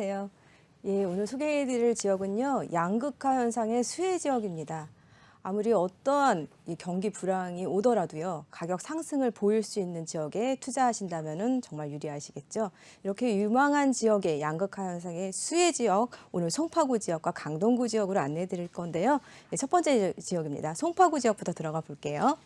안녕하세요. 예, 오늘 소개해드릴 지역은요, 양극화 현상의 수혜 지역입니다. 아무리 어떠한 이 경기 불황이 오더라도요, 가격 상승을 보일 수 있는 지역에 투자하신다면 정말 유리하시겠죠. 이렇게 유망한 지역의 양극화 현상의 수혜 지역, 오늘 송파구 지역과 강동구 지역으로 안내해 드릴 건데요. 예, 첫 번째 지역입니다. 송파구 지역부터 들어가 볼게요.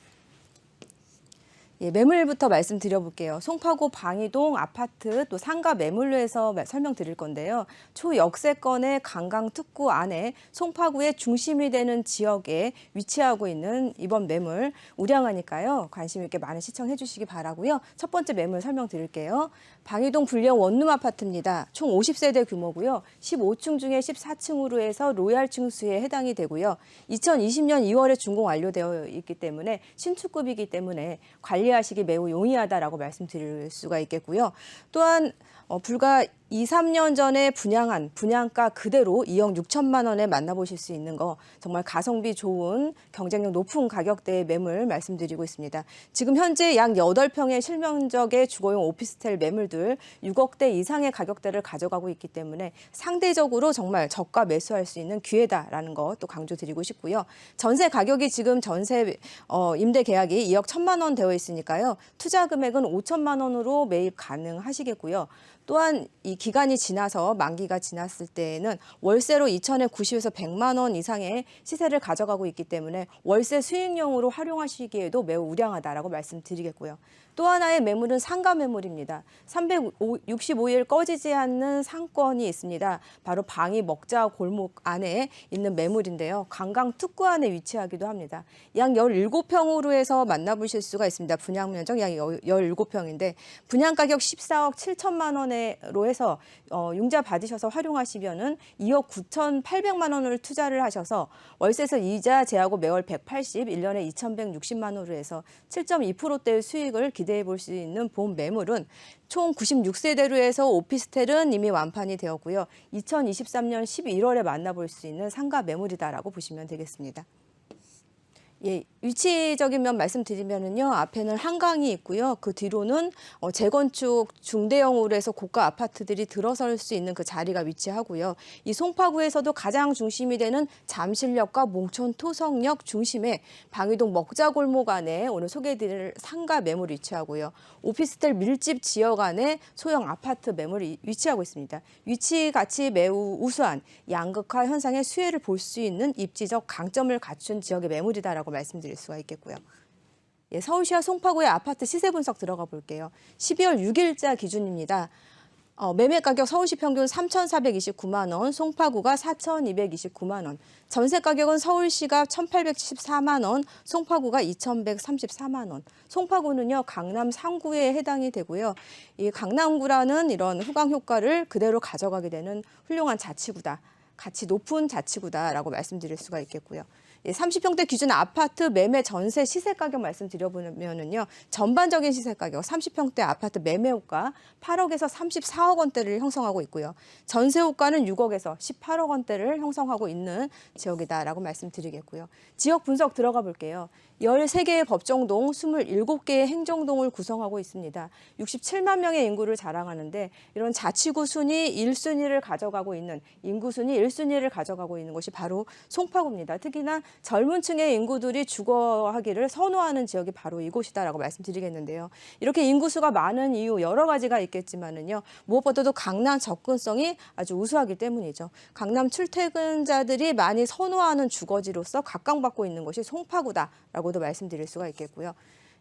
예, 매물부터 말씀드려볼게요. 송파구 방이동 아파트 또 상가 매물로에서 마- 설명드릴 건데요. 초역세권의 강강 특구 안에 송파구의 중심이 되는 지역에 위치하고 있는 이번 매물 우량하니까요. 관심 있게 많은 시청해 주시기 바라고요. 첫 번째 매물 설명드릴게요. 방이동 불량 원룸 아파트입니다. 총 50세대 규모고요. 15층 중에 14층으로 해서 로얄층 수에 해당이 되고요. 2020년 2월에 준공 완료되어 있기 때문에 신축급이기 때문에 관리 하시기 매우 용이하다라고 말씀드릴 수가 있겠고요. 또한 어, 불과 2, 3년 전에 분양한 분양가 그대로 2억 6천만 원에 만나보실 수 있는 거 정말 가성비 좋은 경쟁력 높은 가격대의 매물 말씀드리고 있습니다. 지금 현재 약 8평의 실면적의 주거용 오피스텔 매물들 6억대 이상의 가격대를 가져가고 있기 때문에 상대적으로 정말 저가 매수할 수 있는 기회다라는 거 또 강조드리고 싶고요. 전세 가격이 지금 전세 어, 임대 계약이 2억 1천만 원 되어 있으니까요. 투자 금액은 5천만 원으로 매입 가능하시겠고요. 또한 이 기간이 지나서 만기가 지났을 때에는 월세로 2천에 90에서 100만 원 이상의 시세를 가져가고 있기 때문에 월세 수익용으로 활용하시기에도 매우 우량하다라고 말씀드리겠고요. 또 하나의 매물은 상가 매물입니다. 365일 꺼지지 않는 상권이 있습니다. 바로 방이 먹자 골목 안에 있는 매물인데요. 관광 특구 안에 위치하기도 합니다. 약 17평으로 해서 만나보실 수가 있습니다. 분양 면적 약 17평인데 분양 가격 14억 7천만 원으로 해서 어, 융자 받으셔서 활용하시면은 2억 9천8백만 원을 투자를 하셔서 월세에서 이자 제하고 매월 180, 1년에 2,160만 원으로 해서 7.2%대의 수익을 기 대해 볼 수 있는 본 매물은 총 96세대로 해서 오피스텔은 이미 완판이 되었고요. 2023년 11월에 만나볼 수 있는 상가 매물이다라고 보시면 되겠습니다. 예, 위치적인 면 말씀드리면은요, 앞에는 한강이 있고요. 그 뒤로는 어, 재건축 중대형으로 해서 고가 아파트들이 들어설 수 있는 그 자리가 위치하고요. 이 송파구에서도 가장 중심이 되는 잠실역과 몽촌 토성역 중심에 방위동 먹자골목 안에 오늘 소개해드릴 상가 매물이 위치하고요. 오피스텔 밀집 지역 안에 소형 아파트 매물이 위치하고 있습니다. 위치 가치 매우 우수한 양극화 현상의 수혜를 볼 수 있는 입지적 강점을 갖춘 지역의 매물이다라고 말씀드 릴 수가 있겠고요. 예, 서울시와 송파구의 아파트 시세 분석 들어가 볼게요. 12월 6일자 기준입니다. 어, 매매 가격 서울시 평균 3,429만 원, 송파구가 4,229만 원. 전세 가격은 서울시가 1,874만 원, 송파구가 2,134만 원. 송파구는요 강남 상구에 해당이 되고요. 이 강남구라는 이런 후광 효과를 그대로 가져가게 되는 훌륭한 자치구다. 가치 높은 자치구다라고 말씀드릴 수가 있겠고요. 예, 30평대 기준 아파트 매매 전세 시세 가격 말씀드려보면은요 전반적인 시세 가격 30평대 아파트 매매 호가 8억에서 34억 원대를 형성하고 있고요 전세 호가는 6억에서 18억 원대를 형성하고 있는 지역이다라고 말씀드리겠고요 지역 분석 들어가 볼게요 13개의 법정동, 27개의 행정동을 구성하고 있습니다. 67만 명의 인구를 자랑하는데 이런 자치구 순위 1순위를 가져가고 있는 인구 순위 1순위를 가져가고 있는 것이 바로 송파구입니다. 특히나 젊은 층의 인구들이 주거하기를 선호하는 지역이 바로 이곳이다라고 말씀드리겠는데요. 이렇게 인구수가 많은 이유 여러 가지가 있겠지만은요. 무엇보다도 강남 접근성이 아주 우수하기 때문이죠. 강남 출퇴근자들이 많이 선호하는 주거지로서 각광받고 있는 것이 송파구다라고도 말씀드릴 수가 있겠고요.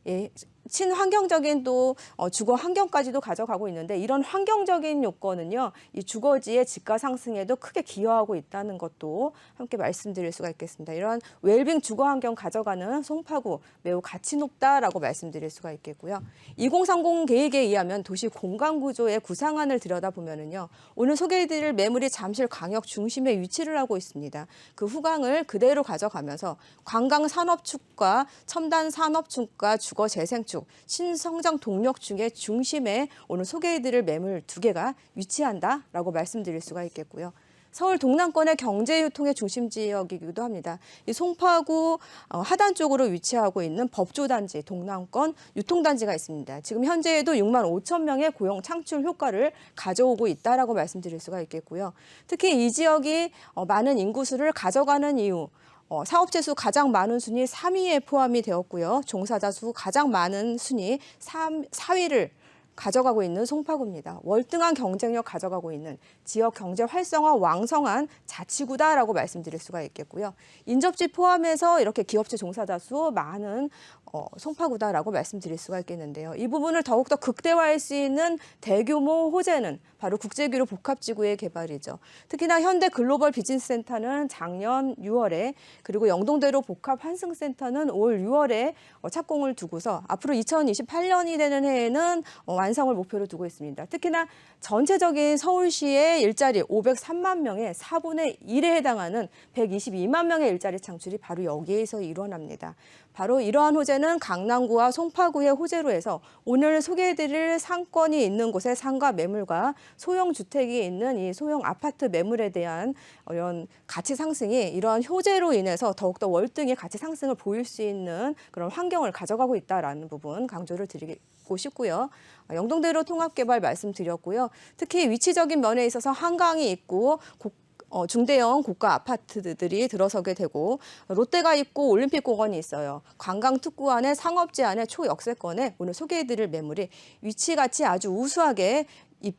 예, 친환경적인 또 어, 주거 환경까지도 가져가고 있는데 이런 환경적인 요건은요 이 주거지의 집가 상승에도 크게 기여하고 있다는 것도 함께 말씀드릴 수가 있겠습니다. 이러한 웰빙 주거 환경 가져가는 송파구 매우 가치 높다라고 말씀드릴 수가 있겠고요. 2030 계획에 의하면 도시 공간 구조의 구상안을 들여다보면은요 오늘 소개해드릴 매물이 잠실 광역 중심에 위치를 하고 있습니다. 그 후광을 그대로 가져가면서 관광 산업축과 첨단 산업축과 주거 재생 축 신성장 동력 중에 중심에 오늘 소개해드릴 매물 두 개가 위치한다라고 말씀드릴 수가 있겠고요. 서울 동남권의 경제 유통의 중심 지역이기도 합니다. 이 송파구 어, 하단 쪽으로 위치하고 있는 법조단지 동남권 유통단지가 있습니다. 지금 현재에도 6만 5천 명의 고용 창출 효과를 가져오고 있다라고 말씀드릴 수가 있겠고요. 특히 이 지역이 어, 많은 인구수를 가져가는 이유 어, 사업체 수 가장 많은 순위 3위에 포함이 되었고요. 종사자 수 가장 많은 순위 3, 4위를 가져가고 있는 송파구입니다. 월등한 경쟁력 가져가고 있는 지역 경제 활성화 왕성한 자치구다라고 말씀드릴 수가 있겠고요. 인접지 포함해서 이렇게 기업체 종사자 수 많은 어, 송파구다라고 말씀드릴 수가 있겠는데요. 이 부분을 더욱더 극대화할 수 있는 대규모 호재는 바로 국제규로 복합지구의 개발이죠. 특히나 현대 글로벌 비즈니스센터는 작년 6월에 그리고 영동대로 복합 환승센터는 올 6월에 어, 착공을 두고서 앞으로 2028년이 되는 해에는 어, 완성을 목표로 두고 있습니다. 특히나 전체적인 서울시의 일자리 503만 명의 4분의 1에 해당하는 122만 명의 일자리 창출이 바로 여기에서 일어납니다. 바로 이러한 호재는 강남구와 송파구의 호재로 해서 오늘 소개해드릴 상권이 있는 곳의 상가 매물과 소형 주택이 있는 이 소형 아파트 매물에 대한 이런 가치 상승이 이러한 호재로 인해서 더욱더 월등히 가치 상승을 보일 수 있는 그런 환경을 가져가고 있다라는 부분 강조를 드리 고 싶고요. 어, 영동대로 통합개발 말씀드렸고요. 특히 위치적인 면에 있어서 한강이 있고 고- 어, 중대형 고가 아파트들이 들어서게 되고 롯데가 있고 올림픽공원이 있어요. 관광 특구 안에 상업지 안에 초역세권에 오늘 소개해드릴 매물이 위치같이 아주 우수하게 입,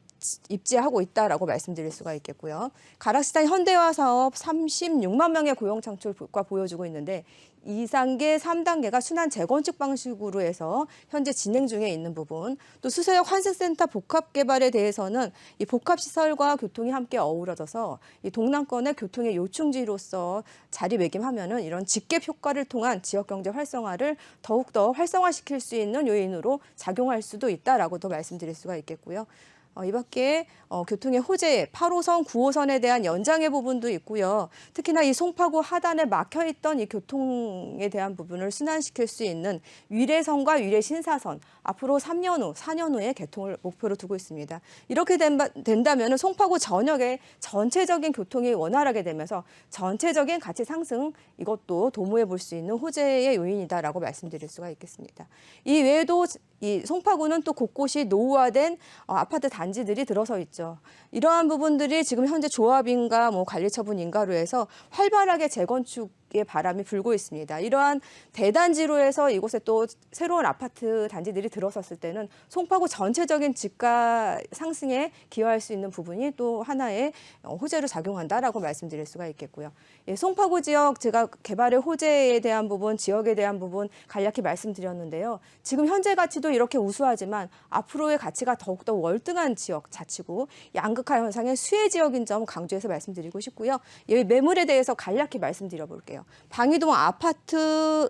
입지하고 있다라고 말씀드릴 수가 있겠고요. 가락시장 현대화 사업 36만 명의 고용 창출 효과 보여주고 있는데 2단계, 3단계가 순환 재건축 방식으로 해서 현재 진행 중에 있는 부분, 또 수서역 환승센터 복합 개발에 대해서는 이 복합 시설과 교통이 함께 어우러져서 이 동남권의 교통의 요충지로서 자리매김하면은 이런 직계 효과를 통한 지역 경제 활성화를 더욱 더 활성화시킬 수 있는 요인으로 작용할 수도 있다라고도 말씀드릴 수가 있겠고요. 어, 이 밖에 어, 교통의 호재 8호선, 9호선에 대한 연장의 부분도 있고요. 특히나 이 송파구 하단에 막혀 있던 이 교통에 대한 부분을 순환시킬 수 있는 위례선과 위례 신사선 앞으로 3년 후, 4년 후에 개통을 목표로 두고 있습니다. 이렇게 된다면 송파구 전역의 전체적인 교통이 원활하게 되면서 전체적인 가치 상승 이것도 도모해 볼 수 있는 호재의 요인이다라고 말씀드릴 수가 있겠습니다. 이 외에도 이 송파구는 또 곳곳이 노후화된 어, 아파트 단지들이 들어서 있죠. 이러한 부분들이 지금 현재 조합인가 뭐 관리처분 인가로 해서 활발하게 재건축 의 바람이 불고 있습니다. 이러한 대단지로 해서 이곳에 또 새로운 아파트 단지들이 들어섰을 때는 송파구 전체적인 집가 상승에 기여할 수 있는 부분이 또 하나의 어, 호재로 작용한다라고 말씀드릴 수가 있겠고요. 예, 송파구 지역 제가 개발의 호재에 대한 부분, 지역에 대한 부분 간략히 말씀드렸는데요. 지금 현재 가치도 이렇게 우수하지만 앞으로의 가치가 더욱더 월등한 지역 자치구, 양극화 현상의 수혜 지역인 점 강조해서 말씀드리고 싶고요. 이 매물에 대해서 간략히 말씀드려 볼게요. 방이동 아파트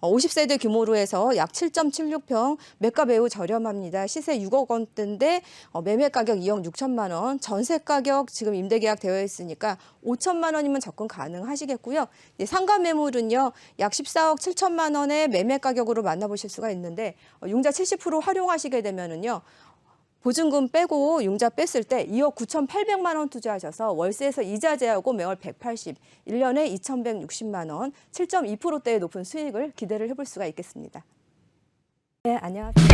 50세대 규모로 해서 약 7.76평, 매가 매우 저렴합니다. 시세 6억 원대인데 어, 매매 가격 2억 6천만 원, 전세 가격 지금 임대 계약 되어 있으니까 5천만 원이면 접근 가능하시겠고요. 예, 상가 매물은요, 약 14억 7천만 원의 매매 가격으로 만나보실 수가 있는데 어, 융자 70% 활용하시게 되면은요. 보증금 빼고 융자 뺐을 때 2억 9,800만 원 투자하셔서 월세에서 이자 제하고 매월 180, 1년에 2,160만 원, 7.2%대의 높은 수익을 기대를 해볼 수가 있겠습니다. 네, 안녕하세요.